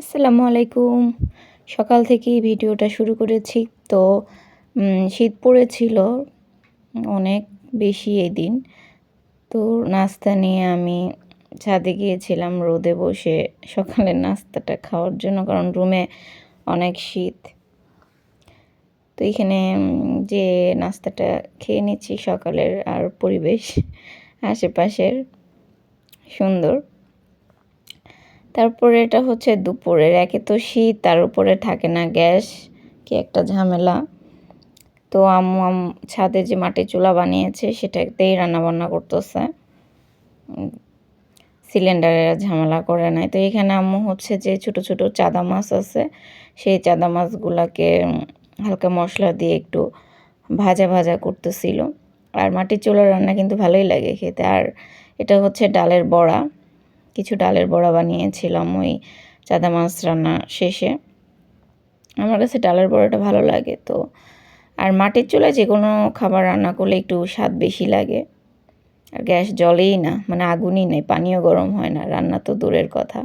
আসসালামু আলাইকুম। সকাল থেকেই ভিডিওটা শুরু করেছি। তো শীত পড়েছিল অনেক বেশি এই দিন তো, নাস্তা নিয়ে আমি ছাদে গিয়েছিলাম রোদে বসে সকালের নাস্তাটা খাওয়ার জন্য, কারণ রুমে অনেক শীত। তো, এখানে যে নাস্তাটা খেয়ে নিচ্ছি সকালের আর পরিবেশ আশেপাশের সুন্দর। তারপরে এটা হচ্ছে দুপুরের, একে তো শীত, তার উপরে থাকে না গ্যাস, কি একটা ঝামেলা। তো আম্মু আম, ছাদে যে মাটির চুলা বানিয়েছে, সেটাতেই রান্না বান্না করতেছে সিলিন্ডারের ঝামেলা করে নাই। তো এখানে আম্মু হচ্ছে যে ছোট ছোট চাদা মাছ আছে, সেই চাদা মাছগুলাকে হালকা মশলা দিয়ে একটু ভাজা ভাজা করতেছিল। আর মাটির চুলার রান্না কিন্তু ভালোই লাগে খেতে। আর এটা হচ্ছে ডালের বড়া। কিছু ডালের বড়া বানিয়েছিলাম ওই চাঁদা মাছ রান্না শেষে। আমার কাছে ডালের বড়াটা ভালো লাগে তো। আর মাটির চুলায় যে কোনো খাবার রান্না করলে একটু স্বাদ বেশি লাগে। আর গ্যাস জলেই না মানে আগুনই নেই, পানিও গরম হয় না, রান্না তো দূরের কথা।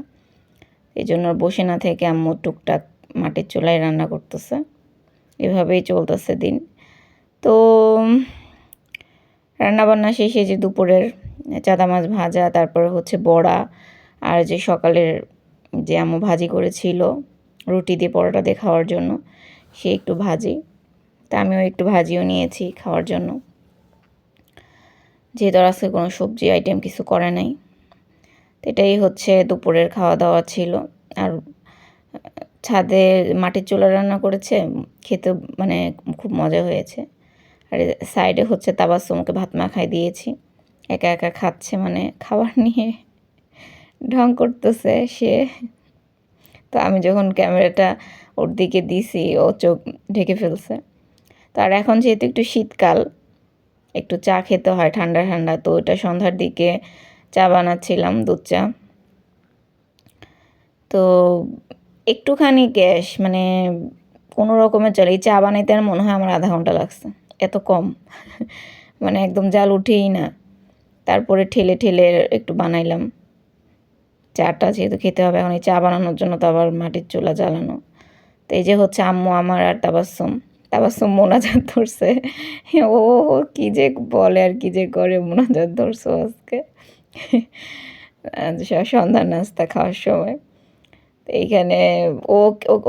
এই জন্য বসে না থেকে আম্মু টুকটাক মাটির চুলায় রান্না করতেছে। এভাবেই চলতেছে দিন। তো রান্নাবান্না শেষে যে দুপুরের চাদা মাছ ভাজা, তারপরে হচ্ছে বড়া আর যে সকালের যে আমু ভাজি করেছিল, রুটি দিয়ে পরোটা দিয়ে খাওয়ার জন্য, সে একটু ভাজি। তা আমিও একটু ভাজিও নিয়েছি খাওয়ার জন্য। যেহেতু আজকে কোনো সবজি আইটেম কিছু করে নাই, তো এটাই হচ্ছে দুপুরের খাওয়া দাওয়া ছিল। আর, ছাদে মাটির চুলা রান্না করেছে খেতে মানে খুব মজা হয়েছে। আর সাইডে হচ্ছে তাবাসুমকে ভাত মাখাই দিয়েছি। একা একা খাচ্ছে মানে খাবার নিয়ে ঢং করতেছে সে। তো আমি যখন ক্যামেরাটা ওর দিকে দিছি, ও চোখ ঢেকে ফেলছে। তো আর এখন যেহেতু একটু শীতকাল, একটু চা খেতে হয় ঠান্ডা ঠান্ডা, তো ওটা সন্ধ্যার দিকে চা বানাচ্ছিলাম, দুধ চা। তো একটুখানি গ্যাস মানে কোনো রকমের চলে এই চা বানাইতে আর মনে হয় আমার আধা ঘণ্টা লাগছে। এত কম। মানে একদম জাল উঠেই না। তারপরে ঠেলে ঠেলে একটু বানাইলাম। চাটা যেহেতু খেতে হবে, এখন এই চা বানানোর জন্য তো আবার মাটির চুলা জ্বালানো। তো এই যে হচ্ছে আম্মু, আমার আর তাবাসুম তাবাসুম মোনাজাত ধরছে। ও কি যে বলে আর কি যে করে মোনাজাত ধরছো আজকে। সন্ধ্যার নাস্তা খাওয়ার সময়। এইখানে ও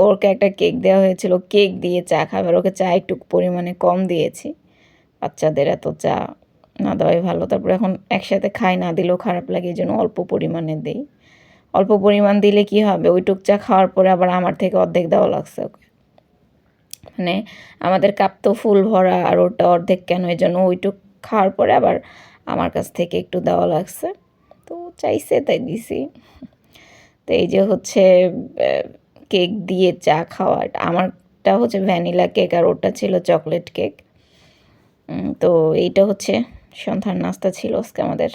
ওকে একটা কেক দেওয়া হয়েছিল। কেক দিয়ে চা খাবে। ওকে চা একটু পরিমাণে কম দিয়েছি। বাচ্চাদের এত চা না দেওয়াই ভালো। তারপরে এখন একসাথে খাই, না দিলেও খারাপ লাগে। এই জন্য অল্প পরিমাণে দিই। অল্প পরিমাণ দিলে কি হবে? ওইটুক চা খাওয়ার পরে আবার আমার থেকে অর্ধেক দেওয়া লাগছে ওকে। মানে আমাদের কাপ তো ফুল ভরা আর ওটা অর্ধেক কেন? এই জন্য ওইটুক খাওয়ার পরে আবার আমার কাছ থেকে একটু দেওয়া লাগছে। তো চাইছে তাই দিছি। এই যে হচ্ছে কেক দিয়ে চা খাওয়া আমারটা হচ্ছে ভ্যানিলা কেক আর ওটা ছিল চকলেট কেক। তো এইটা হচ্ছে সন্ধ্যার নাস্তা ছিল আজকে আমাদের।